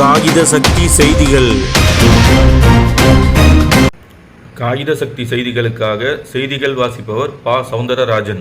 காகித சக்தி செய்திகள். காகித சக்தி செய்திகளுக்காக செய்திகள் வாசிப்பவர் பா. சவுந்தரராஜன்.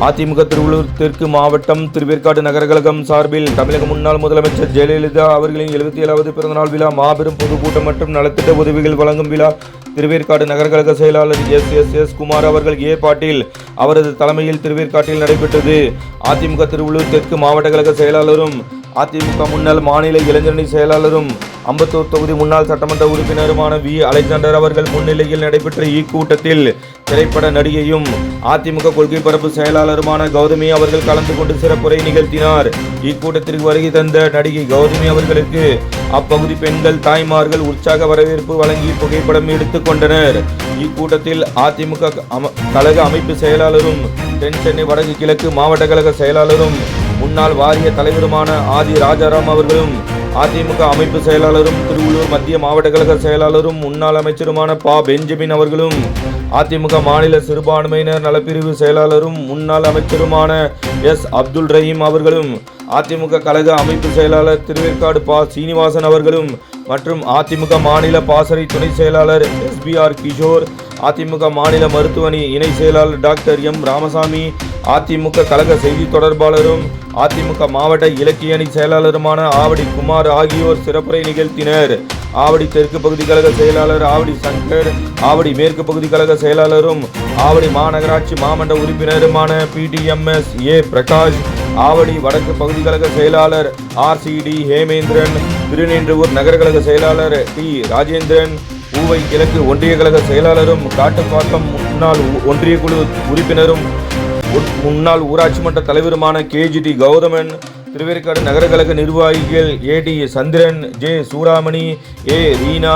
அதிமுக திருவள்ளூர் தெற்கு மாவட்டம் திருவேற்காடு நகர கழகம் சார்பில் தமிழக முன்னாள் முதலமைச்சர் ஜெயலலிதா அவர்களின் எழுபத்தி ஏழாவது பிறந்தநாள் விழா மாபெரும் பொதுக்கூட்டம் மற்றும் நலத்திட்ட உதவிகள் வழங்கும் விழா திருவேற்காடு நகர கழக செயலாளர் எஸ். எஸ். எஸ். குமார் அவர்கள் ஏற்பாட்டில் அவரது தலைமையில் திருவேற்காட்டில் நடைபெற்றது. அதிமுக திருவள்ளூர் தெற்கு மாவட்ட கழக செயலாளரும் அதிமுக முன்னாள் மாநில இளைஞரணி செயலாளரும் அம்பத்தூர் தொகுதி முன்னாள் சட்டமன்ற உறுப்பினருமான வி. அலெக்சாண்டர் அவர்கள் முன்னிலையில் நடைபெற்ற இக்கூட்டத்தில் திரைப்பட நடிகையும் அதிமுக கொள்கை பரப்பு செயலாளருமான கௌதமி அவர்கள் கலந்து கொண்டு சிறப்புரை நிகழ்த்தினார். இக்கூட்டத்திற்கு வருகை தந்த நடிகை கௌதமி அவர்களுக்கு அப்பகுதி பெண்கள் தாய்மார்கள் உற்சாக வரவேற்பு வழங்கி புகைப்படம் எடுத்துக் கொண்டனர். இக்கூட்டத்தில் அதிமுக அம- கழக அமைப்பு செயலாளரும் தென் சென்னை வடக்கு கிழக்கு மாவட்ட கழக செயலாளரும் முன்னாள் வாரிய தலைவருமான ஆதி ராஜாராம் அவர்களும் அதிமுக அமைப்பு செயலாளரும் திருவள்ளூர் மத்திய மாவட்ட கழக செயலாளரும் முன்னாள் அமைச்சருமான பா. பெஞ்சமின் அவர்களும் அதிமுக மாநில சிறுபான்மையினர் நலப்பிரிவு செயலாளரும் முன்னாள் அமைச்சருமான எஸ். அப்துல் ரஹீம் அவர்களும் அதிமுக கழக அமைப்பு செயலாளர் திருவேற்காடு பா. சீனிவாசன் அவர்களும் மற்றும் அதிமுக மாநில பாசறை துணை செயலாளர் எஸ்பிஆர் கிஷோர் அதிமுக மாநில மருத்துவமனை இணை செயலாளர் டாக்டர் எம். ராமசாமி அதிமுக கழக செய்தி தொடர்பாளரும் அதிமுக மாவட்ட இலக்கிய அணி செயலாளருமான ஆவடி குமார் ஆகியோர் சிறப்புரை நிகழ்த்தினர். ஆவடி தெற்கு பகுதி கழக செயலாளர் ஆவடி சங்கர் ஆவடி மேற்கு பகுதி கழக செயலாளரும் ஆவடி மாநகராட்சி மாமன்ற உறுப்பினருமான பிடிஎம்எஸ் ஏ பிரகாஷ் ஆவடி வடக்கு பகுதி கழக செயலாளர் ஆர்சிடி ஹேமேந்திரன் திருநின்றவூர் நகர கழக செயலாளர் டி ராஜேந்திரன் ஊவை கிழக்கு ஒன்றிய கழக செயலாளரும் காட்டுப்பாக்கம் முன்னாள் ஒன்றிய குழு உறுப்பினரும் முன்னாள் ஊராட்சி மன்ற தலைவருமான கேஜிடி கௌதமன் திருவேற்காடு நகர கழக நிர்வாகிகள் T. Chandran J. Soodamani A. Reena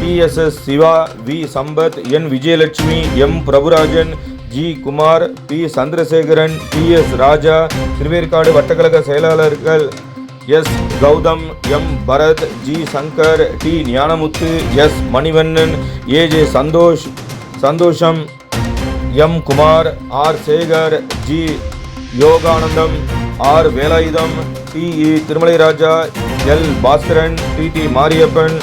TSS Siva V. Sampath N. Vijayalakshmi M. Prabhurajan G. Kumar P. Chandrasekaran T S. Raja Thiruverkadu வட்டக்கழக செயலாளர்கள் S. Gautham M. Bharath G. Shankar T. Gnanamuthu S. Manivannan A. J. Santhosh சந்தோஷம் M Kumar R Sekar G Yoganandam R Velayutham T E Thirumalai Raja L Baskaran T T Mariappan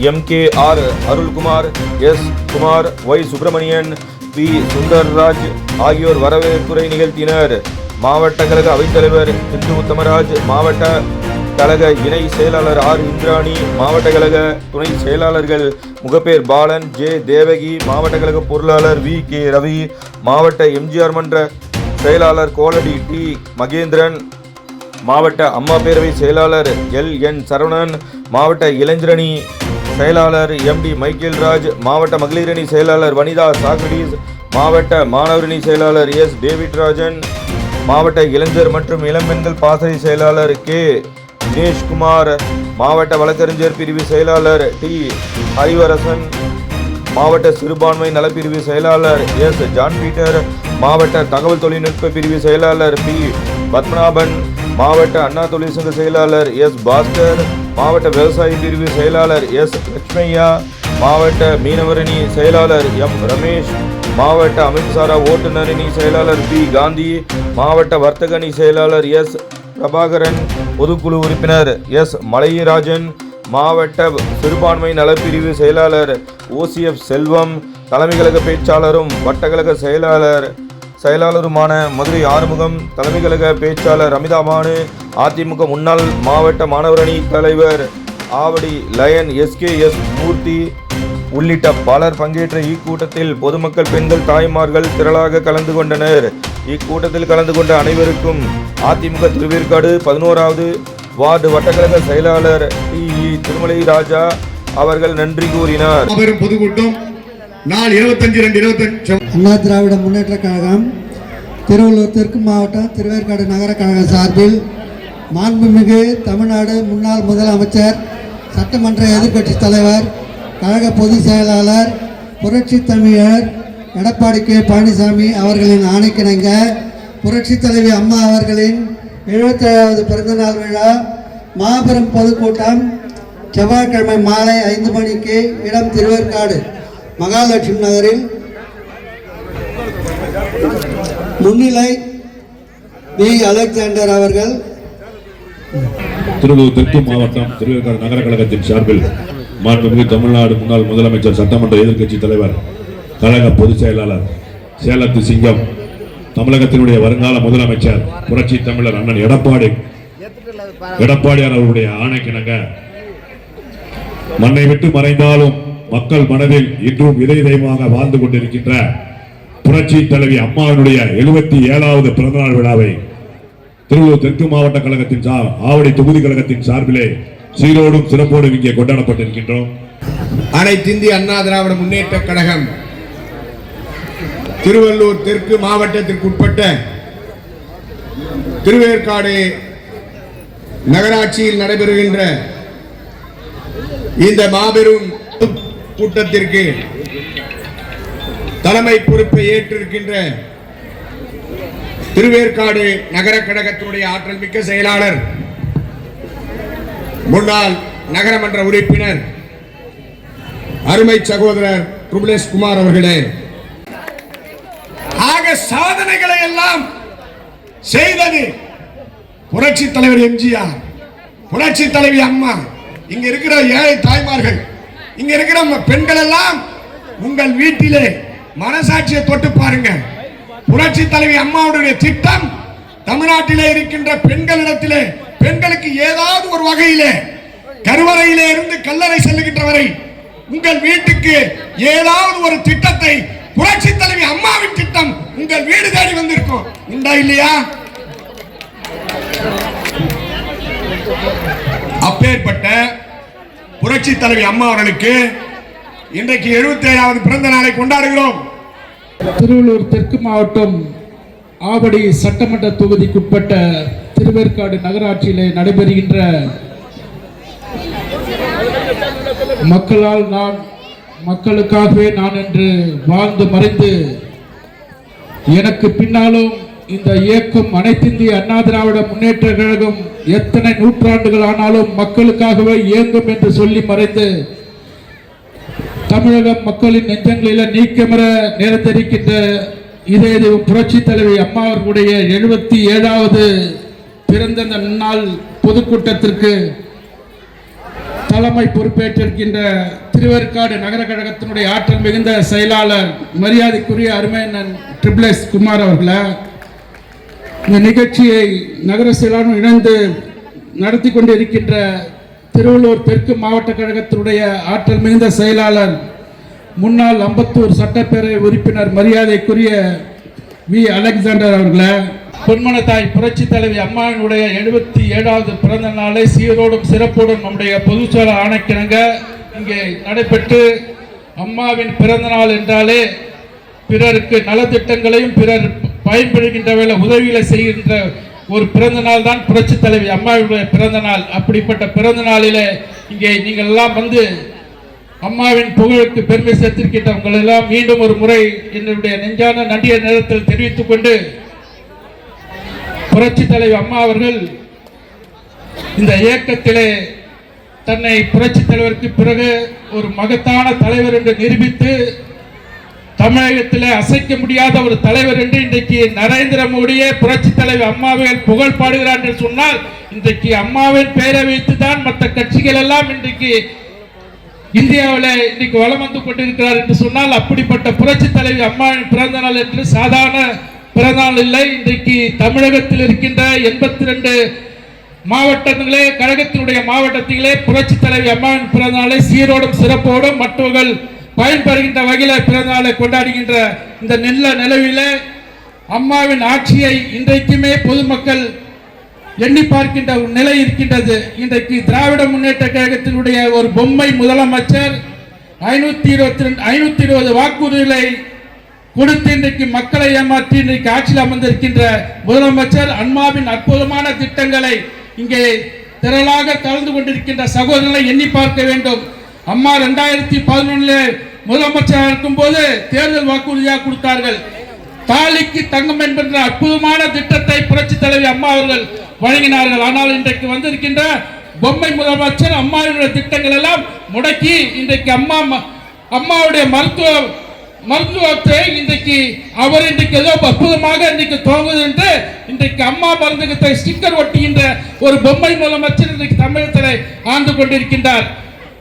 M K R Arulkumar S Kumar Y Subramanian P Sundarraj ஆகியோர் வரவேற்புரை நிகழ்த்தினர். மாவட்ட கழக அவைத்தலைவர் இந்து உத்தமராஜ் மாவட்ட கழக இணை செயலாளர் ஆர் இந்திராணி மாவட்ட கழக துணை செயலாளர்கள் முகப்பேர் பாலன் ஜே தேவகி மாவட்ட கழக பொருளாளர் வி கே ரவி மாவட்ட எம்ஜிஆர் மன்ற செயலாளர் கோலடி டி மகேந்திரன் மாவட்ட அம்மா பேரவை செயலாளர் எல் என் சரவணன் மாவட்ட இளைஞரணி செயலாளர் எம்டி மைக்கேல் ராஜ் மாவட்ட மகளிரணி செயலாளர் வனிதா சாக்ரடீஸ் மாவட்ட மாணவரணி செயலாளர் எஸ் டேவிட் ராஜன் மாவட்ட இளைஞர் மற்றும் இளம்பெண்கள் பாசறை செயலாளர் கே தினேஷ்குமார் மாவட்ட வழக்கறிஞர் பிரிவு செயலாளர் டி. ஹரிவரசன் மாவட்ட சிறுபான்மை நலப்பிரிவு செயலாளர் எஸ். ஜான் பீட்டர் மாவட்ட தகவல் தொழில்நுட்ப பிரிவு செயலாளர் பி. பத்மநாபன் மாவட்ட அண்ணா தொழிற்சங்க செயலாளர் எஸ். பாஸ்கர் மாவட்ட விவசாய பிரிவு செயலாளர் எஸ். லட்சுமையா மாவட்ட மீனவரணி செயலாளர் எம். ரமேஷ் மாவட்ட அமைப்புசாரா ஓட்டுநரணி செயலாளர் பி. காந்தி மாவட்ட வர்த்தகணி செயலாளர் எஸ். பிரபாகரன் பொதுக்குழு உறுப்பினர் எஸ். மலையராஜன் மாவட்ட சிறுபான்மை நலப்பிரிவு செயலாளர் ஓசிஎஃப் செல்வம் தலைமை கழக பேச்சாளரும் வட்டக்கழக செயலாளர் செயலாளருமான மதுரை ஆறுமுகம் தலைமை கழக பேச்சாளர் அமிதாபானு அதிமுக முன்னாள் மாவட்ட மாணவரணி தலைவர் Avadi lion SK S. Murthy உள்ளிட்ட பலர் பங்கேற்ற இக்கூட்டத்தில் பொதுமக்கள் பெண்கள் தாய்மார்கள் திரளாக கலந்து கொண்டனர். இக்கூட்டத்தில் கலந்து கொண்ட அனைவருக்கும் அதிமுக திருவேற்காடு பதினோராவது வார்டு வட்டக்கழக செயலாளர் டி. இ. திருமலை ராஜா அவர்கள் நன்றி கூறினார். பொதுக்கூட்டம். நாள் இருபத்தஞ்சு ரெண்டு இருபத்தஞ்சு. அண்ணா திராவிட முன்னேற்ற கழகம் திருவள்ளூர் தெற்கு மாவட்டம் திருவேற்காடு நகர கழகம் சார்பில் மாண்புமிகு தமிழ்நாடு முன்னாள் முதலமைச்சர் சட்டமன்ற எதிர்க்கட்சித் தலைவர் கழக பொதுச் செயலாளர் புரட்சி தமிழர் எடப்பாடி கே. பழனிசாமி அவர்களின் ஆணைக்கிணங்க புரட்சி தலைவி அம்மா அவர்களின் எழுபத்தேழாவது பிறந்தநாள் விழா மாபெரும் பொதுக்கூட்டம் செவ்வாய்க்கிழமை மாலை ஐந்து மணிக்கு இடம் திருவேற்காடு மகாலட்சுமி நகரில். முன்னிலை வி. அலெக்சாண்டர் அவர்கள். திருவள்ளூர் தெற்கு மாவட்டம் திருவேற்காடு நகர கழகத்தின் சார்பில் மாண்புமிகு தமிழ்நாடு முன்னாள் முதலமைச்சர் சட்டமன்ற எதிர்க்கட்சி தலைவர் கழக பொதுச் செயலாளர் சேலத்து சிங்கம் தமிழகத்தினுடைய வருங்கால முதலமைச்சர் புரட்சி தமிழர் அண்ணன் எடப்பாடி எடப்பாடியார் அவருடைய ஆணைக்கிணங்க. மண்ணை விட்டு மறைந்தாலும் மக்கள் மனதில் இன்றும் இதய தெய்வமாக வாழ்ந்து கொண்டிருக்கின்ற புரட்சி தலைவி அம்மாவினுடைய எழுபத்தி ஏழாவது பிறந்தநாள் விழாவை திருவள்ளூர் தெற்கு மாவட்ட கழகத்தின் சார் ஆவடி தொகுதி கழகத்தின் சார்பிலே சீரோடும் சிறப்போடும் இங்கே கொண்டாடப்பட்டிருக்கின்றோம். அனைத்து இந்திய அண்ணா திராவிட முன்னேற்ற கழகம் திருவள்ளூர் தெற்கு மாவட்டத்திற்கு உட்பட்ட திருவேற்காடு நகராட்சியில் நடைபெறுகின்ற இந்த மாபெரும் கூட்டத்திற்கு தலைமை பொறுப்பை ஏற்றிருக்கின்ற திருவேற்காடு நகர கழகத்தினுடைய ஆற்றல் மிக்க செயலாளர் முன்னாள் நகரமன்ற உறுப்பினர் அருமை சகோதரர் ருபிலேஷ் குமார் அவர்களே. சாதனைகளை எல்லாம் செய்தது புரட்சி தலைவர் எம்ஜிஆர். புரட்சி தலைவி அம்மா. இங்க இருக்கிற ஏழை தாய்மார்கள் இங்க இருக்கிற பெண்கள் எல்லாம் உங்கள் வீட்டிலே மனசாட்சியை தொட்டு பாருங்க. புரட்சி தலைவி அம்மாவுடைய திட்டம் தமிழ்நாட்டிலே இருக்கின்ற பெண்களிடத்திலே பெண்களுக்கு ஏதாவது ஒரு வகையிலே கருவறையிலே இருந்து கல்லறை செல்லுகின்ற வரை உங்கள் வீட்டுக்கு ஏதாவது ஒரு திட்டத்தை புரட்சி தலைவி அம்மாவின் திட்டம் உங்கள் வீடு தேடி வந்திருக்கும். உண்டா இல்லையா? அப்பேற்பட்ட புரட்சி தலைவி அம்மா அவர்களுக்கு இன்றைக்கு எழுபத்தி ஏழாவது பிறந்த நாளை கொண்டாடுகிறோம். திருவள்ளூர் தெற்கு மாவட்டம் ஆவடி சட்டமன்ற தொகுதிக்குட்பட்ட திருவேற்காடு நகராட்சியிலே நடைபெறுகின்ற மக்களால் நான் மக்களுக்காகவே நான் என்று வாழ்ந்து மறைந்து எனக்கு பின்னாலும் இந்த இயக்கம் அனைத்திந்திய அண்ணா திராவிட முன்னேற்ற கழகம் எத்தனை நூற்றாண்டுகள் ஆனாலும் மக்களுக்காகவே இயங்கும் என்று சொல்லி மறைந்து தமிழக மக்களின் நெஞ்சங்களில நீக்கமர நிறைந்திருக்கின்ற இதய தெய்வம் புரட்சி தலைவி அம்மா அவர்களுடைய எழுபத்தி ஏழாவது பிறந்த இந்த நாள் பொதுக்கூட்டத்திற்கு தலைமை பொறுப்பேற்றிருக்கின்ற திருவேற்காடு நகர கழகத்தினுடைய ஆற்றல் மிகுந்த செயலாளர் மரியாதைக்குரிய அருமையண்ணன் ட்ரிபிள் குமார் அவர்களை இந்த நிகழ்ச்சியை நகர செயலாளர் இணைந்து நடத்தி கொண்டிருக்கின்ற திருவள்ளூர் தெற்கு மாவட்ட கழகத்தினுடைய ஆற்றல் மிகுந்த செயலாளர் முன்னாள் அம்பத்தூர் சட்டப்பேரவை உறுப்பினர் மரியாதைக்குரிய வி. அலெக்சாண்டர் அவர்களை. பொன்மனத்தாய் புரட்சி தலைவி அம்மாவினுடைய எழுபத்தி ஏழாவது பிறந்த நாளை சீரோடும் சிறப்போடும் நம்முடைய பொதுச்சோழ ஆணைக்கிணங்க இங்கே நடைபெற்று அம்மாவின் பிறந்த நாள் என்றாலே பிறருக்கு நலத்திட்டங்களையும் பிறர் பயன்படுகின்ற வேலை உதவிகளை செய்கின்ற ஒரு பிறந்த நாள் தான் புரட்சி தலைவி அம்மாவினுடைய பிறந்த நாள். அப்படிப்பட்ட பிறந்த நாளிலே இங்கே நீங்கள் எல்லாம் வந்து அம்மாவின் புகழுக்கு பெருமை சேர்த்திருக்கின்ற உங்கள் எல்லாம் மீண்டும் ஒரு முறை என்னுடைய நெஞ்சான நன்றிய நேரத்தில் தெரிவித்துக் கொண்டு புரட்சி தலைவி அம்மா அவர்கள் இந்த இயக்கத்திலே தன்னை புரட்சி தலைவருக்கு பிறகு ஒரு மகத்தான தலைவர் என்று நிரூபித்து தமிழகத்திலே அசைக்க முடியாத ஒரு தலைவர் என்று இன்றைக்கு நரேந்திர மோடியே புரட்சி தலைவர் அம்மாவை புகழ் பாடுகிறார் என்று சொன்னால் இன்றைக்கு அம்மாவின் பெயரை வைத்து தான் மற்ற கட்சிகள் எல்லாம் இன்றைக்கு இந்தியாவில் இன்றைக்கு வலம் வந்து கொண்டிருக்கிறார் என்று சொன்னால் அப்படிப்பட்ட புரட்சி தலைவி அம்மாவின் பிறந்த நாள் என்று சாதாரண பிறந்த நாள் இல்லை. இன்றைக்கு தமிழகத்தில் இருக்கின்ற எண்பத்தி ரெண்டு மாவட்டங்களே கழகத்தினுடைய மாவட்டத்திலே புரட்சி தலைவி அம்மாவின் பிறந்த நாளை சீரோடும் சிறப்போடும் மற்றவர்கள் பயன்பெறுகின்ற வகையில் பிறந்த நாளை கொண்டாடுகின்ற இந்த நெல்ல நிலவிலே அம்மாவின் ஆட்சியை இன்றைக்குமே பொதுமக்கள் எண்ணி பார்க்கின்ற ஒரு நிலை இருக்கின்றது. இன்றைக்கு திராவிட முன்னேற்ற கழகத்தினுடைய ஒரு பொம்மை முதலமைச்சர் ஐநூத்தி இருபத்தி ரெண்டு ஐநூத்தி இருபது வாக்குறுதிகளை கொடுத்து இன்றைக்கு மக்களை ஏமாற்றி இன்றைக்கு ஆட்சியில் அமர்ந்திருக்கின்ற முதலமைச்சர் அன்மாவின் அற்புதமான திட்டங்களை இங்கே திரளாக கலந்து கொண்டிருக்கின்ற சகோதரர்களை எண்ணி பார்க்க வேண்டும். அம்மா ரெண்டாயிரத்தி பதினொன்றில் முதலமைச்சராக இருக்கும் போது தேர்தல் வாக்குறுதியாக கொடுத்தார்கள். தாலிக்கு தங்கம் என்கின்ற அற்புதமான திட்டத்தை புரட்சி தலைவி அம்மா அவர்கள் வழங்கினார்கள். ஆனால் இன்றைக்கு வந்திருக்கின்ற பொம்மை முதலமைச்சர் அம்மாவினுடைய திட்டங்கள் எல்லாம் முடக்கி இன்றைக்கு அம்மா ம- அம்மாவுடைய மருத்துவ மருத்துவத்தை இன்றைக்கு அவர் இன்றைக்கு ஏதோ அற்புதமாக இன்றைக்கு துவங்குது என்று இன்றைக்கு அம்மா மருந்துகத்தை ஸ்டிக்கர் ஒட்டுகின்ற ஒரு பொம்மை முதலமைச்சர் இன்றைக்கு தமிழகத்தில் ஆண்டு கொண்டிருக்கின்றார்.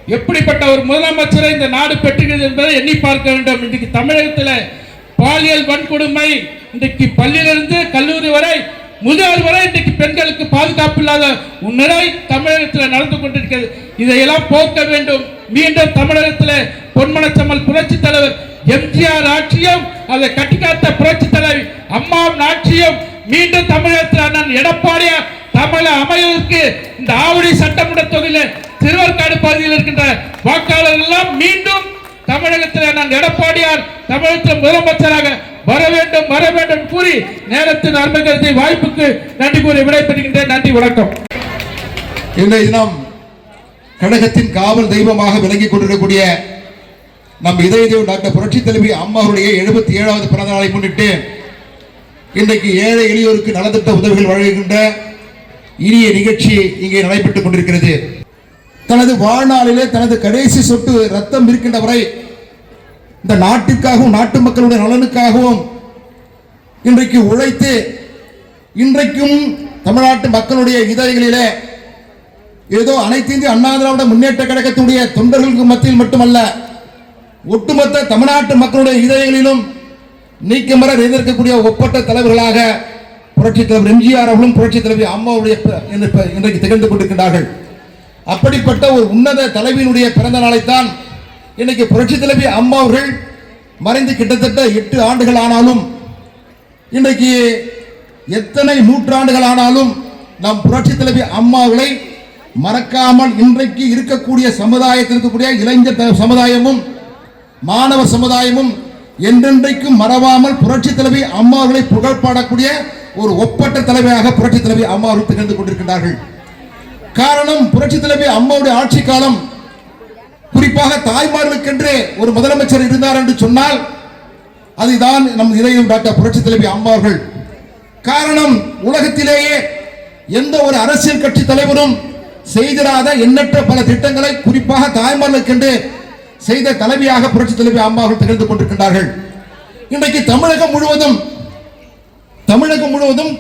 எப்படிப்பட்ட ஒரு முதலமைச்சரை இந்த நாடு பெற்றுகிறது என்பதை எண்ணி பார்க்க வேண்டும். இன்றைக்கு தமிழகத்தில் பாலியல் வன்கொடுமை இன்றைக்கு பள்ளியிலிருந்து கல்லூரி வரை முதல் வரை இன்றைக்கு பெண்களுக்கு பாதுகாப்பு இல்லாத ஒரு நிலை தமிழகத்தில் நடந்து கொண்டிருக்கிறது. இதையெல்லாம் போக்க வேண்டும். மீண்டும் தமிழகத்தில் பொன்மனச்சம்மல் புரட்சி தலைவர் எம்ஜிஆர் ஆட்சியும் அதை கட்டிக்காத்த புரட்சி தலைவி அம்மா ஆட்சியும் மீண்டும் தமிழகத்தில் அண்ணன் எடப்பாடியார் தமிழ அமைவதற்கு இந்த ஆவடி சட்டமன்ற தொகுதியில் திருவற்காடு பகுதியில் இருக்கின்ற வாக்காளர்கள் எல்லாம் மீண்டும் தமிழகத்தில் நான் எடப்பாடியார் தமிழகத்தில் முதலமைச்சராக வர வேண்டும் வர வேண்டும் கூறி நேரத்தின் அருமை வாய்ப்புக்கு நன்றி கூறி விடைபெறுகின்றேன். நன்றி வணக்கம். இன்றைய தினம் கழகத்தின் காவல் தெய்வமாக விளங்கிக் கொண்டிருக்கக்கூடிய நம் இதய தெய்வம் டாக்டர் புரட்சி தலைவி அம்மாவுடைய எழுபத்தி ஏழாவது பிறந்த நாளை முன்னிட்டு இன்றைக்கு ஏழை எளியோருக்கு நலத்திட்ட உதவிகள் வழங்குகின்ற இனிய நிகழ்ச்சி இங்கே நடைபெற்றுக் கொண்டிருக்கிறது. தனது வாழ்நாளிலே தனது கடைசி சொட்டு ரத்தம் இருக்கின்ற வரை இந்த நாட்டிற்காகவும் நாட்டு மக்களுடைய நலனுக்காகவும் இன்றைக்கு உழைத்து இன்றைக்கும் தமிழ்நாட்டு மக்களுடைய இதயங்களிலே ஏதோ அனைத்து இந்திய அண்ணா திராவிட முன்னேற்ற கழகத்துடைய தொண்டர்களுக்கு மத்தியில் மட்டுமல்ல ஒட்டுமொத்த தமிழ்நாட்டு மக்களுடைய இதயங்களிலும் நீக்கமர எதிர்க்கக்கூடிய ஒப்பற்ற தலைவர்களாக புரட்சி தலைவர் எம்ஜிஆர் அவர்களும் புரட்சி தலைவி அம்மாவுடைய இன்றைக்கு திகழ்ந்து கொண்டிருக்கின்றார்கள். அப்படிப்பட்ட ஒரு உன்னத தலைவியினுடைய பிறந்த நாளைத்தான் இன்னைக்கு புரட்சி தலைவி அம்மா அவர்கள் மறைந்து கிட்டத்தட்ட எட்டு ஆண்டுகள் ஆனாலும் இன்றைக்கு எத்தனை நூற்றாண்டுகள் ஆனாலும் நம் புரட்சி தலைவி அம்மாவை மறக்காமல் இன்றைக்கு இருக்கக்கூடிய சமுதாயத்தில் இருக்கக்கூடிய இளைஞர் த- சமுதாயமும் மாணவ சமுதாயமும் என்றென்றைக்கும் மறவாமல் புரட்சி தலைவி அம்மாவை புகழ்பாடக்கூடிய ஒரு ஒப்பற்ற தலைவியாக புரட்சி தலைவி அம்மா திகழ்ந்து கொண்டிருக்கின்றார்கள். காரணம் புரட்சி தலைவி அம்மாவுடைய ஆட்சி காலம் குறிப்பாக தாய்மார்களுக்கென்று ஒரு முதலமைச்சர் இருந்தார் என்று சொன்னால் அதுதான் நம் இதயம் டாக்டர் புரட்சி தலைவி அம்மா காரணம் உலகத்திலேயே எந்த ஒரு அரசியல் கட்சி தலைவரும் செய்திடாத எண்ணற்ற பல திட்டங்களை குறிப்பாக தாய்மார்களுக்கென்று செய்த தலைவியாக புரட்சி தலைவி அம்மா திகழ்ந்து கொண்டிருக்கின்றார்கள். இன்றைக்கு தமிழகம் முழுவதும் தமிழகம் முழுவதும்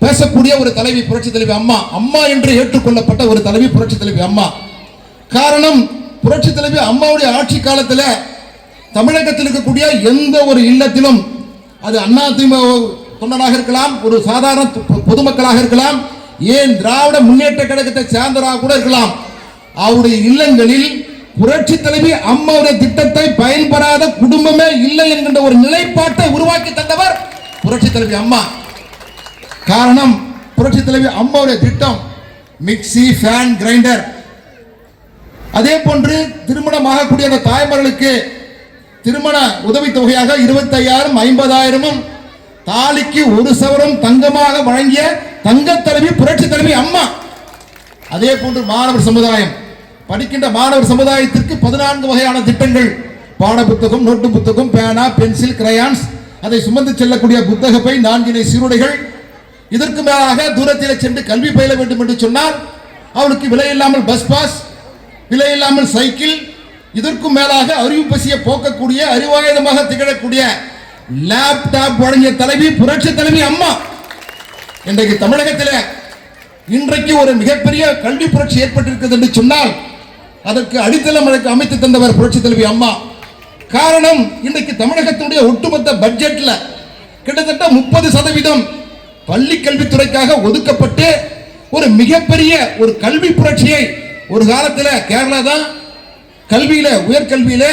பேசக்கூடிய ஒரு தலைவி புரட்சி தலைவி அம்மா அம்மா என்று ஏற்றுக்கொள்ளப்பட்ட ஒரு தலைவி புரட்சி தலைவி அம்மா. காரணம் புரட்சி தலைவி அம்மாவுடைய ஆட்சி காலத்தில் தமிழகத்தில் இருக்கக்கூடிய எந்த ஒரு இல்லத்திலும் அது அண்ணா தொண்டனாக இருக்கலாம் ஒரு சாதாரண பொதுமக்களாக இருக்கலாம் ஏன் திராவிட முன்னேற்ற கழகத்தை சேர்ந்தவராக கூட இருக்கலாம். அவருடைய இல்லங்களில் புரட்சி தலைவி அம்மாவுடைய திட்டத்தை பயன்பெறாத குடும்பமே இல்லை என்கின்ற ஒரு நிலைப்பாட்டை உருவாக்கி தந்தவர் புரட்சி தலைவி அம்மா. காரணம் புரட்சி தலைவி அம்மாவுடைய திட்டம் மிக்ஸி ஃபேன் கிரைண்டர் அதே போன்று திருமணம் ஆகக்கூடிய அந்த தாய்மார்களுக்கு திருமண உதவி தொகையாக இருபத்தையாயிரம் ஐம்பதாயிரமும் தாலிக்கு ஒரு சவரம் தங்கமாக வழங்கிய தங்கத் தலைவி புரட்சி தலைவி அம்மா. அதே போன்று மாணவர் சமுதாயம். படிக்கின்ற மாணவர் சமுதாயத்திற்கு பதினான்கு வகையான திட்டங்கள். பாட புத்தகம் நோட்டு புத்தகம் பேனா பென்சில் கிரையான்ஸ் அதை சுமந்து செல்லக்கூடிய புத்தக பை நான்கினை சீருடைகள் இதற்கு மேலாக தூரத்தில் சென்று கல்வி பயில வேண்டும் என்று சொன்னால் அவளுக்கு விலை இல்லாமல் பஸ் பாஸ் விலை இல்லாமல் சைக்கிள் இதற்கும் மேலாக அறிவு பசியை போக்கக்கூடிய அறிவாயுதமாக திகழக்கூடிய லேப்டாப் வழங்கிய தலைவி புரட்சி தலைவி அம்மா. இன்றைக்கு தமிழகத்தில் இன்றைக்கு ஒரு மிகப்பெரிய கல்வி புரட்சி ஏற்பட்டிருக்கிறது என்று சொன்னால் அதற்கு அடித்தளம் அதற்கு அமைத்து தந்தவர் புரட்சி தலைவி அம்மா. காரணம் இன்றைக்கு தமிழகத்தினுடைய ஒட்டுமொத்த பட்ஜெட்ல கிட்டத்தட்ட முப்பது சதவீதம் பள்ளி கல்வித்துறைக்காக ஒதுக்கப்பட்டு ஒரு மிகப்பெரிய ஒரு கல்வி புரட்சியை ஒரு காலத்தில் கேரளா தான் கல்வியில உயர்கல்வியில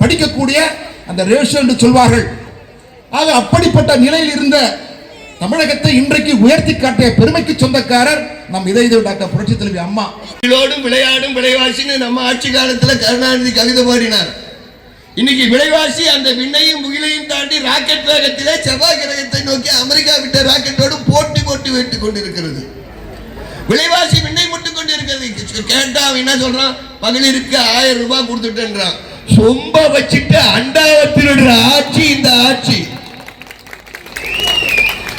படிக்கக்கூடிய அந்த ரேஷன் என்று சொல்வார்கள். ஆக அப்படிப்பட்ட நிலையில் இருந்த தமிழகத்தை இன்றைக்கு உயர்த்தி காட்டிய பெருமைக்கு சொந்தக்காரர் நம் இதை டாக்டர் புரட்சி தலைவி அம்மா. விளையோடும் விளையாடும் விலைவாசின்னு நம்ம ஆட்சி காலத்துல கருணாநிதி கவிதை பாடினார். இன்னைக்கு விலைவாசி அந்த விண்ணையும் முகிலையும் தாண்டி ராக்கெட் வேகத்திலே செவ்வாய் கிரகத்தை நோக்கி அமெரிக்கா விட்ட ராக்கெட்டோடு போட்டி போட்டி வைத்துக் கொண்டிருக்கிறது. விலைவாசி கேட்டா அவன் என்ன சொல்றான்? மகளிருக்கு ஆயிரம் ரூபாய் கொடுத்துட்டேன்றான். சொம்ப வச்சுட்டு அண்டாவத்தினுடைய ஆட்சி இந்த ஆட்சி.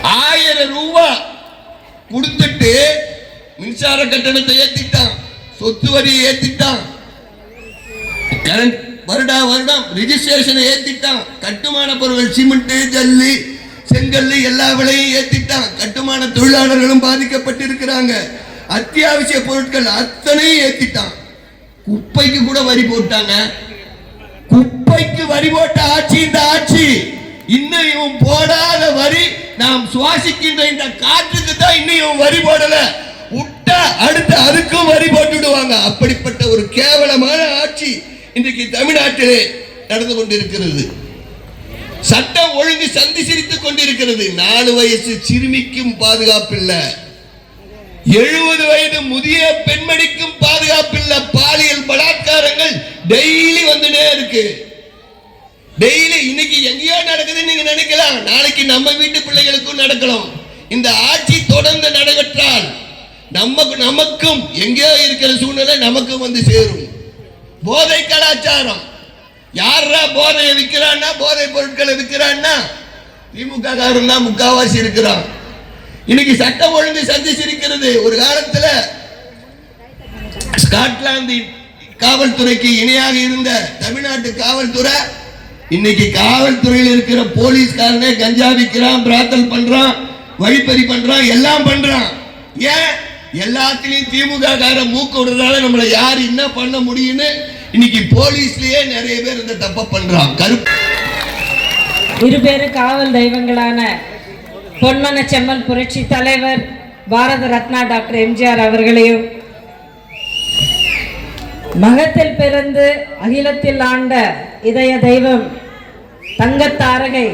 ஆயிரம் ரூபாய் கொடுத்துட்டு மின்சார கட்டணத்தை ஏத்திட்டான். சொத்து வரியை ஏத்திட்டான். கரண்ட் வருடா வருடம் ரிஜிஸ்ட்ரேஷனை ஏத்திட்டான். கட்டுமான பொருட்கள் சிமெண்ட் ஜல்லி செங்கல் எல்லா விலையும் ஏத்திட்டான். கட்டுமான தொழிலாளர்களும் பாதிக்கப்பட்டிருக்கிறாங்க. அத்தியாவசிய பொருட்கள் அத்தனையும் ஏத்திட்டான். குப்பைக்கு கூட வரி போட்டாங்க. குப்பைக்கு வரி போட்ட ஆட்சி இந்த ஆட்சி. இன்னும் இவன் போடாத வரி நாம் சுவாசிக்கின்ற இந்த காற்றுக்கு தான் இன்னும் இவன் வரி போடல. விட்டா அடுத்து அதுக்கும் வரி போட்டுடுவாங்க. அப்படிப்பட்ட ஒரு கேவலமான ஆட்சி இன்றைக்கு தமிழ்நாட்டிலே நடந்து கொண்டிருக்கிறது. சட்டம் ஒழுங்கு சந்தி சிரித்துக் கொண்டிருக்கிறது. நாலு வயசு சிறுமிக்கும் பாதுகாப்பில்லை. எழுபது வயது முதிய பெண்மணிக்கும் பாதுகாப்பில்லை பாலியல் பலாத்காரங்கள் டெய்லி வந்துட்டே இருக்கு. டெய்லி இன்னைக்கு எங்கேயோ நடக்குதுன்னு நீங்க நினைக்கலாம். நாளைக்கு நம்ம வீட்டு பிள்ளைகளுக்கும் நடக்கலாம். இந்த ஆட்சி தொடர்ந்து நடைபெற்றால் நமக்கு நமக்கும் எங்கேயோ இருக்கிற சூழ்நிலை நமக்கும் வந்து சேரும். போதை கலாச்சாரம். யாரா போதையை விற்கிறான்னா போதை பொருட்களை விற்கிறான்னா திமுக காரன் தான் முக்காவாசி இருக்கிறான். இன்னைக்கு சட்டம் ஒழுங்கு சந்திச்சிருக்கிறது. ஒரு காலத்துல ஸ்காட்லாந்து காவல்துறைக்கு இணையாக இருந்த தமிழ்நாட்டு காவல்துறை இன்னைக்கு காவல்துறையில் இருக்கிற போலீஸ்காரனே கஞ்சா விற்கிறான் பிராத்தல் பண்றான் வழிப்பறி பண்றான் எல்லாம் பண்றான். ஏன்? எல்லாத்திலையும் திமுக கார மூக்க விடுறதால நம்மளை யார் என்ன பண்ண முடியும்னு இன்னைக்கு போலீஸ்லயே நிறைய பேர் இந்த தப்ப பண்றான். கருப்பு இருபேறு காவல் தெய்வங்களான பொன்மன செம்மல் புரட்சி தலைவர் பாரத ரத்னா டாக்டர் எம்ஜிஆர் அவர்களையும் மகத்தில் பிறந்து அகிலத்தில் ஆண்ட இதய தெய்வம் தங்கத்தாரகை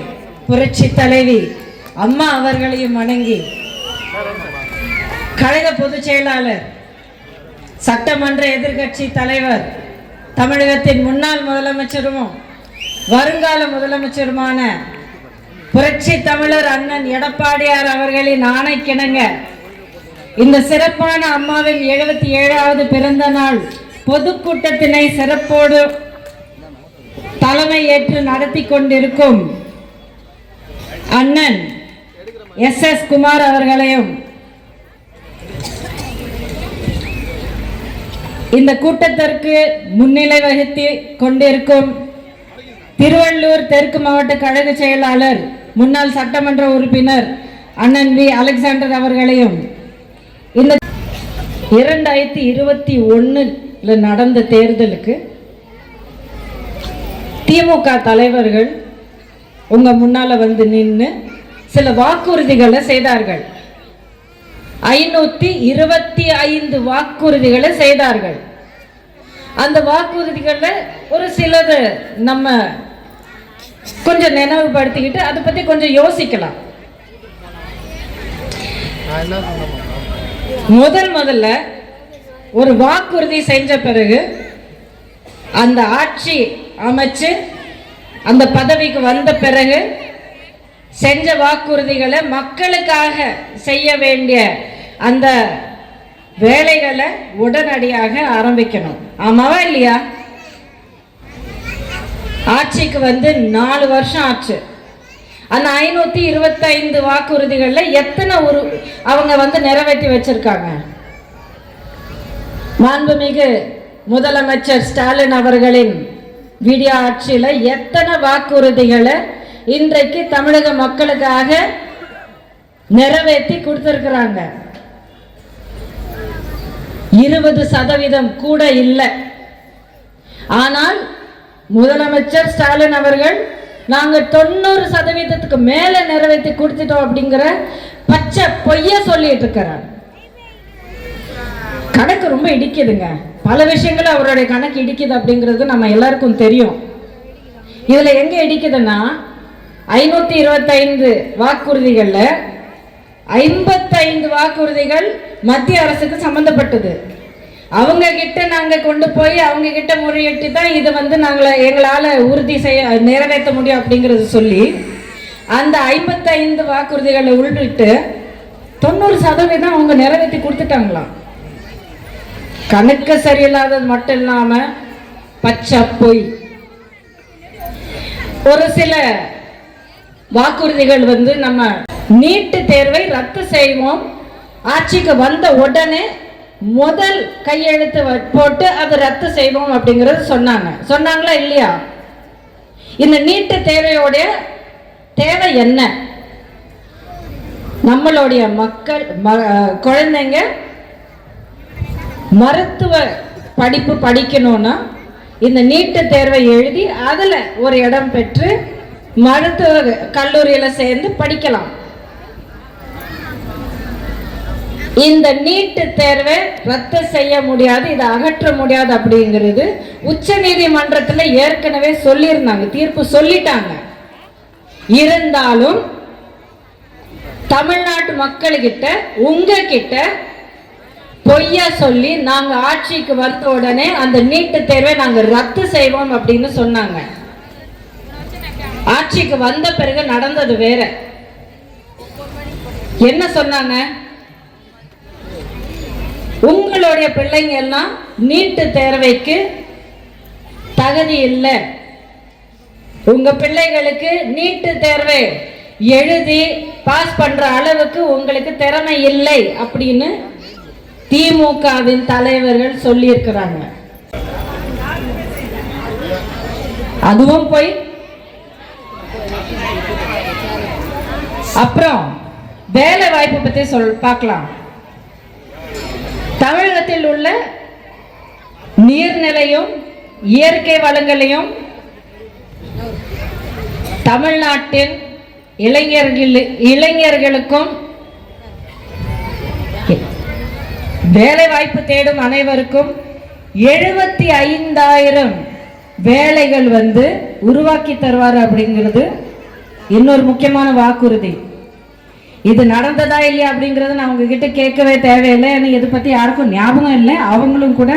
புரட்சி தலைவி அம்மா அவர்களையும் வணங்கி கழக பொதுச் செயலாளர் சட்டமன்ற எதிர்கட்சி தலைவர் தமிழகத்தின் முன்னாள் முதலமைச்சரும் வருங்கால முதலமைச்சருமான புரட்சி தமிழர் அண்ணன் எடப்பாடியார் அவர்களின் ஆணைக்கிணங்க. இந்த சிறப்பான அம்மாவின் எழுபத்தி ஏழாவது பிறந்த நாள் பொதுக்கூட்டத்தினை சிறப்போடு தலைமை ஏற்று நடத்தி கொண்டிருக்கும் அண்ணன் எஸ் எஸ் குமார் அவர்களையும் இந்த கூட்டத்திற்கு முன்னிலை வகித்து கொண்டிருக்கும் திருவள்ளூர் தெற்கு மாவட்ட கழக செயலாளர் முன்னாள் சட்டமன்ற உறுப்பினர் அண்ணன் வி. அலெக்சாண்டர் அவர்களையும் இந்த இரண்டாயிரத்தி இருபத்தி ஒன்னுல நடந்த தேர்தலுக்கு திமுக தலைவர்கள் உங்க முன்னால வந்து நின்று சில வாக்குறுதிகளை செய்தார்கள். ஐநூத்தி இருபத்தி ஐந்து வாக்குறுதிகளை செய்தார்கள். அந்த வாக்குறுதிகளில் ஒரு சிலது நம்ம கொஞ்சம் நினைவுபடுத்திக்கிட்டு அதை பத்தி கொஞ்சம் யோசிக்கலாம். முதல் முதல்ல ஒரு வாக்குறுதி செஞ்ச பிறகு அந்த ஆட்சி அமைச்சு அந்த பதவிக்கு வந்த பிறகு செஞ்ச வாக்குறுதிகளை மக்களுக்காக செய்ய வேண்டிய அந்த வேலைகளை உடனடியாக ஆரம்பிக்கணும். ஆமாவா இல்லையா? ஆட்சிக்கு வந்து நாலு வருஷம் ஆச்சு. அந்த ஐநூத்தி இருபத்தைந்து வாக்குறுதிகள்ல எத்தனை ஒரு அவங்க வந்து நிறைவேற்றி வச்சிருக்காங்க? மாண்புமிகு முதலமைச்சர் ஸ்டாலின் அவர்களின் வீடியோ ஆட்சியில எத்தனை வாக்குறுதிகளை இன்றைக்கு தமிழக மக்களுக்காக நிறைவேற்றி கொடுத்திருக்கிறாங்க? இருபது சதவீதம் கூட இல்லை. ஆனால் முதலமைச்சர் ஸ்டாலின் அவர்கள் நாங்கள் தொண்ணூறு சதவீதத்துக்கு மேலே நிறைவேற்றி கொடுத்துட்டோம் அப்படிங்கிற பச்சை பொய்ய சொல்லிட்டு இருக்கிறார். கணக்கு ரொம்ப இடிக்குதுங்க. பல விஷயங்கள் அவருடைய கணக்கு இடிக்குது அப்படிங்கிறது நம்ம எல்லாருக்கும் தெரியும். இதில் எங்கே இடிக்குதுன்னா ஐநூற்றி இருபத்தைந்து வாக்குறுதிகளில் ஐம்பத்தைந்து வாக்குறுதிகள் மத்திய அரசுக்கு சம்மந்தப்பட்டது அவங்க கிட்ட நாங்க கொண்டு போய் அவங்க கிட்ட முறையிட்டு தான் இதை வந்து நாங்களை எங்களால உறுதி செய்ய நிறைவேற்ற முடியும் அப்படிங்கறது சொல்லி அந்த ஐம்பத்தைந்து வாக்குறுதிகளை உள்ளிட்டு தொண்ணூறு சதவீதம் அவங்க நிறைவேற்றி கொடுத்துட்டாங்களாம். கணக்கு சரியில்லாதது மட்டும் இல்லாம பச்சை பொய். ஒரு சில வாக்குறுதிகள் வந்து நம்ம நீட்டு தேர்வை ரத்து செய்வோம். ஆட்சிக்கு வந்த உடனே முதல் கையெழுத்து போட்டு அதை ரத்து செய்வோம் அப்படிங்கறது சொன்னாங்க. சொன்னாங்களா இல்லையா? இந்த நீட்டு தேவையோடைய தேவை என்ன? நம்மளுடைய மக்கள் ம- குழந்தைங்க மருத்துவ படிப்பு படிக்கணும்னா இந்த நீட்டு தேர்வை எழுதி அதில் ஒரு இடம் பெற்று மருத்துவ கல்லூரியில் சேர்ந்து படிக்கலாம். இந்த நீட்டு தேர்வை ரத்து செய்ய முடியாது இதை அகற்ற முடியாது அப்படிங்கிறது உச்ச நீதிமன்றத்தில் ஏற்கனவே சொல்லியிருந்தாங்க தீர்ப்பு சொல்லிட்டாங்க. இருந்தாலும் தமிழ்நாட்டு மக்கள்கிட்ட உங்ககிட்ட பொய்யா சொல்லி நாங்க ஆட்சிக்கு வந்த உடனே அந்த நீட்டு தேர்வை நாங்க ரத்து செய்வோம் அப்படின்னு சொன்னாங்க. ஆட்சிக்கு வந்த பிறகு நடந்தது வேற. என்ன சொன்னாங்க? உங்களுடைய பிள்ளைங்க எல்லாம் நீட்டு தேர்வைக்கு தகுதி இல்லை. உங்க பிள்ளைகளுக்கு நீட்டு தேர்வை எழுதி பாஸ் பண்ற அளவுக்கு உங்களுக்கு திறமை இல்லை அப்படின்னு திமுகவின் தலைவர்கள் சொல்லியிருக்கிறாங்க. அதுவும் போய் அப்புறம் வேலை வாய்ப்பு பத்தி சொல் பார்க்கலாம். தமிழகத்தில் உள்ள நீர்நிலையும் இயற்கை வளங்களையும் தமிழ்நாட்டின் இளைஞர்கள் இளைஞர்களுக்கும் வேலை வாய்ப்பு தேடும் அனைவருக்கும் எழுபத்தி ஐந்தாயிரம் வேலைகள் வந்து உருவாக்கி தருவார் அப்படிங்கிறது இன்னொரு முக்கியமான வாக்குறுதி. இது நடந்ததா இல்லையா அப்படிங்கிறத நான் உங்ககிட்ட கேட்கவே தேவையில்லை. ஏன்னா இதை பற்றி யாருக்கும் ஞாபகம் இல்லை. அவங்களும் கூட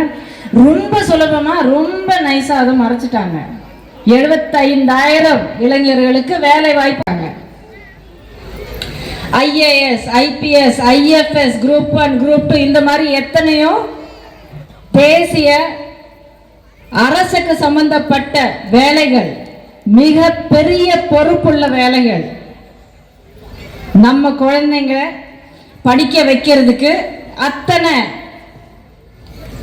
ரொம்ப சுலபமாக ரொம்ப நைஸாக அதை மறைச்சிட்டாங்க. எழுபத்தைந்தாயிரம் இளைஞர்களுக்கு வேலை வாய்ப்பாங்க. IAS IPS IFS group one group two இந்த மாதிரி எத்தனையோ தேசிய அரசுக்கு சம்பந்தப்பட்ட வேலைகள் மிக பெரிய பொறுப்புள்ள வேலைகள். நம்ம குழந்தைங்க படிக்க வைக்கிறதுக்கு அத்தனை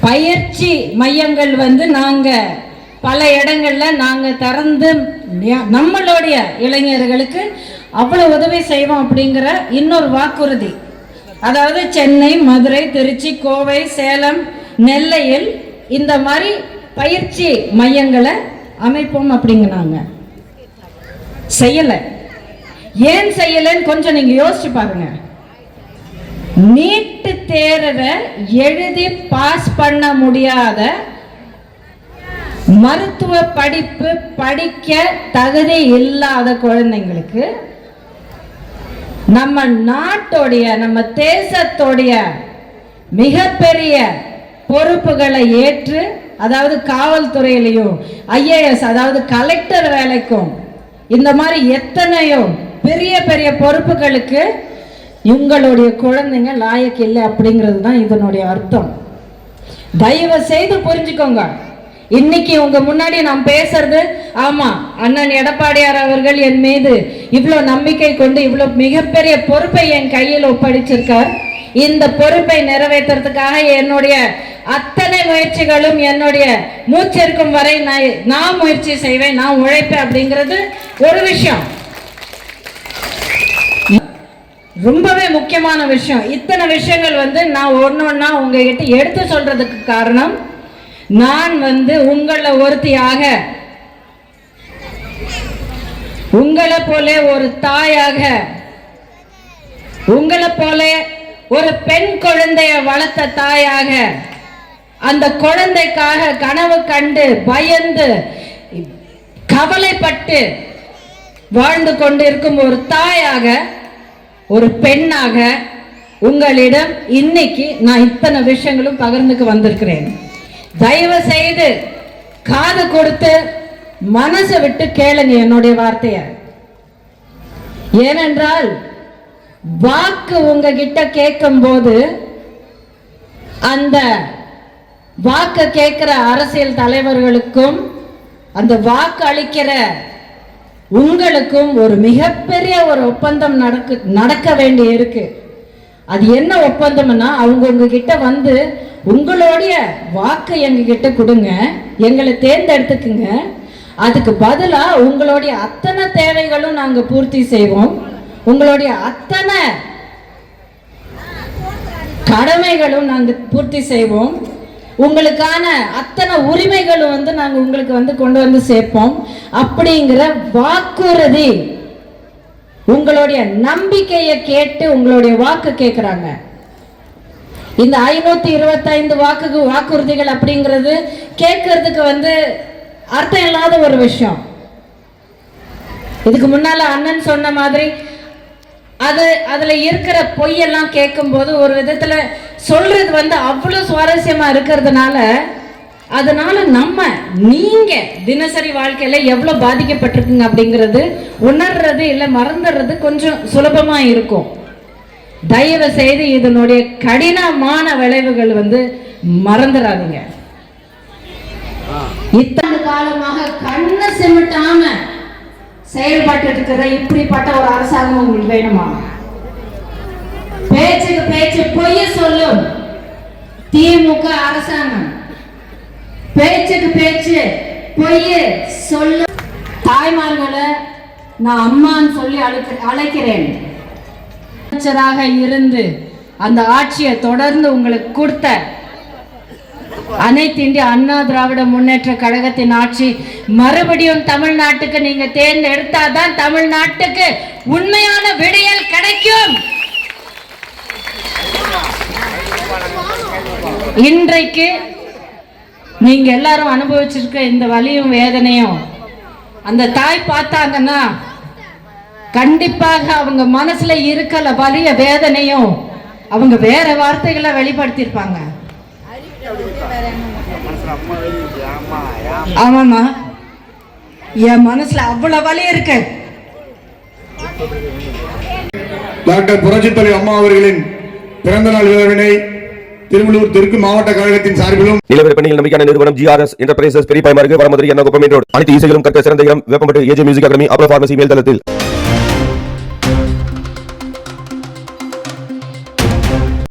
பயிற்சி மையங்கள் வந்து நாங்கள் பல இடங்களில் நாங்கள் திறந்து நம்மளுடைய இளைஞர்களுக்கு அவ்வளோ உதவி செய்வோம் அப்படிங்கிற இன்னொரு வாக்குறுதி. அதாவது சென்னை மதுரை திருச்சி கோவை சேலம் நெல்லையில் இந்த மாதிரி பயிற்சி மையங்களை அமைப்போம் அப்படிங்கிறாங்க. செய்யலை. ஏன் செய்யலைன்னு கொஞ்சம் நீங்க யோசிச்சு பாருங்க. நீட்டு தேர்வை எழுதி பாஸ் பண்ண முடியாத மருத்துவ படிப்பு படிக்க தகுதி இல்லாத குழந்தைங்களுக்கு நம்ம நாட்டோடைய நம்ம தேசத்தோடைய மிகப்பெரிய பொறுப்புகளை ஏற்று அதாவது காவல்துறையிலையும் ஐஏஎஸ் அதாவது கலெக்டர் வேலைக்கும் இந்த மாதிரி எத்தனையோ பெரிய பெரிய பொறுப்புகளுக்கு உங்களுடைய குழந்தைங்க லாயக்கு இல்லை அப்படிங்கிறது தான் இதனுடைய அர்த்தம். தயவு செய்து புரிஞ்சுக்கோங்க. இன்னைக்கு உங்க முன்னாடி நான் பேசுறது ஆமா அண்ணன் எடப்பாடியார் அவர்கள் என் மீது இவ்வளோ நம்பிக்கை கொண்டு இவ்வளோ மிகப்பெரிய பொறுப்பை என் கையில் ஒப்படைச்சிருக்கார். இந்த பொறுப்பை நிறைவேற்றுறதுக்காக என்னுடைய அத்தனை முயற்சிகளும் என்னுடைய மூச்சிருக்கும் வரை நான் நான் முயற்சி செய்வேன் நான் உழைப்பேன் அப்படிங்கிறது ஒரு விஷயம். ரொம்பவே முக்கியமான விஷயம். இத்தனை விஷயங்கள் வந்து நான் ஒன்று ஒன்றா உங்ககிட்ட எடுத்து சொல்றதுக்கு காரணம் நான் வந்து உங்களை ஒருத்தியாக உங்களை போல ஒரு தாயாக உங்களை போல ஒரு பெண் குழந்தைய வளர்த்த தாயாக அந்த குழந்தைக்காக கனவு கண்டு பயந்து கவலைப்பட்டு வாழ்ந்து கொண்டிருக்கும் ஒரு தாயாக ஒரு பெண்ணாக உங்களிடம் இன்னைக்கு நான் இத்தனை விஷயங்களும் பகிர்ந்துக்கு வந்திருக்கிறேன். தயவு செய்து காது கொடுத்து மனசை விட்டு கேளுங்க என்னுடைய வார்த்தைய. ஏனென்றால் வாக்கு உங்ககிட்ட கேட்கும் போது அந்த வாக்கு கேட்கிற அரசியல் தலைவர்களுக்கும் அந்த வாக்கு அளிக்கிற உங்களுக்கும் ஒரு மிகப்பெரிய ஒரு ஒப்பந்தம் நடக்கு நடக்க வேண்டி இருக்கு. அது என்ன ஒப்பந்தம்னா அவங்க உங்ககிட்ட வந்து உங்களுடைய வாக்கு எங்ககிட்ட கொடுங்க எங்களை தேர்ந்தெடுத்துக்குங்க. அதுக்கு பதிலா உங்களுடைய அத்தனை தேவைகளும் நாங்க பூர்த்தி செய்வோம். உங்களுடைய அத்தனை கடமைகளும் நாங்க பூர்த்தி செய்வோம். உங்களுக்கான அத்தனை உரிமைகளும் வந்து நாங்கள் உங்களுக்கு வந்து கொண்டு வந்து சேர்ப்போம். அப்படிங்கிற வாக்குறுதி உங்களுடைய நம்பிக்கையை கேட்டு உங்களுடைய வாக்கு கேட்குறாங்க இந்த ஐநூத்தி இருபத்தைந்து வாக்கு வாக்குறுதிகள் அப்படிங்கிறது கேட்கறதுக்கு வந்து அர்த்தம் இல்லாத ஒரு விஷயம். இதுக்கு முன்னால அண்ணன் சொன்ன மாதிரி அது அதுல இருக்கிற பொய்யெல்லாம் கேட்கும்போது ஒரு விதத்துல சொல்றது வந்து அவ்வளவு சுவாரஸ்யமா இருக்கிறதுனால அதனால நம்ம நீங்க தினசரி வாழ்க்கையில எவ்வளவு பாதிக்கப்பட்டிருக்குங்க அப்படிங்கிறது உணர்றது இல்லை மறந்துடுறது கொஞ்சம் சுலபமா இருக்கும். தயவு செய்து இதனுடைய கடினமான விளைவுகள் வந்து மறந்துடாதீங்க இத்தனை காலமாக கண்ணை சிமிட்டாம செயல்பட்டு இருக்கிற இப்படிப்பட்ட ஒரு அரசாங்கம் உங்களுக்கு வேணுமா? பேச்சுக்கு பேச்சு பொய்ய சொல்லும். திமுக அரசாங்கம். பேச்சுக்கு பேச்சு பொய்ய சொல்லும். தாய்மார்களை நான் அம்மான்னு சொல்லி அழைக்க அழைக்கிறேன். அமைச்சராக இருந்து அந்த ஆட்சியை தொடர்ந்து உங்களுக்கு கொடுத்த அனைத்து இந்திய அண்ணா திராவிட முன்னேற்ற கழகத்தின் ஆட்சி மறுபடியும் தமிழ்நாட்டுக்கு நீங்க தேர்ந்தெடுத்தாதான் தமிழ்நாட்டுக்கு உண்மையான விடியல் கிடைக்கும். இன்றைக்கு நீங்க எல்லாரும் அனுபவிச்சிருக்க இந்த வலியும் வேதனையும் அந்த தாய் பார்த்தாங்கன்னா கண்டிப்பாக அவங்க மனசுல இருக்கல வலிய வேதனையும் அவங்க வேற வார்த்தைகளை வெளிப்படுத்தியிருப்பாங்க. ஆமாம்மா. என் மனசுல அவ்வளவு வலி இருக்கு. டாக்டர் புரட்சித் தலைவர் அம்மா அவர்களின் பிறந்த நாள் விழாவினை திருவள்ளூர் தெற்கு மாவட்ட கழகத்தின் சார்பிலும் நிலவர பெண்ணில் நம்பிக்கையான நிறுவனம் ஜிஆர்எஸ் என்டர்பிரைசஸ் பெரிய பயமாருக்கு வரமதுரை என்ன குப்பமேன் ரோடு. அனைத்து இசைகளும் கற்க சிறந்த இடம் வேப்பம்பட்டு ஏஜே மியூசிக் அகாடமி அப்ரோ பார்மசி மேல்தளத்தில்.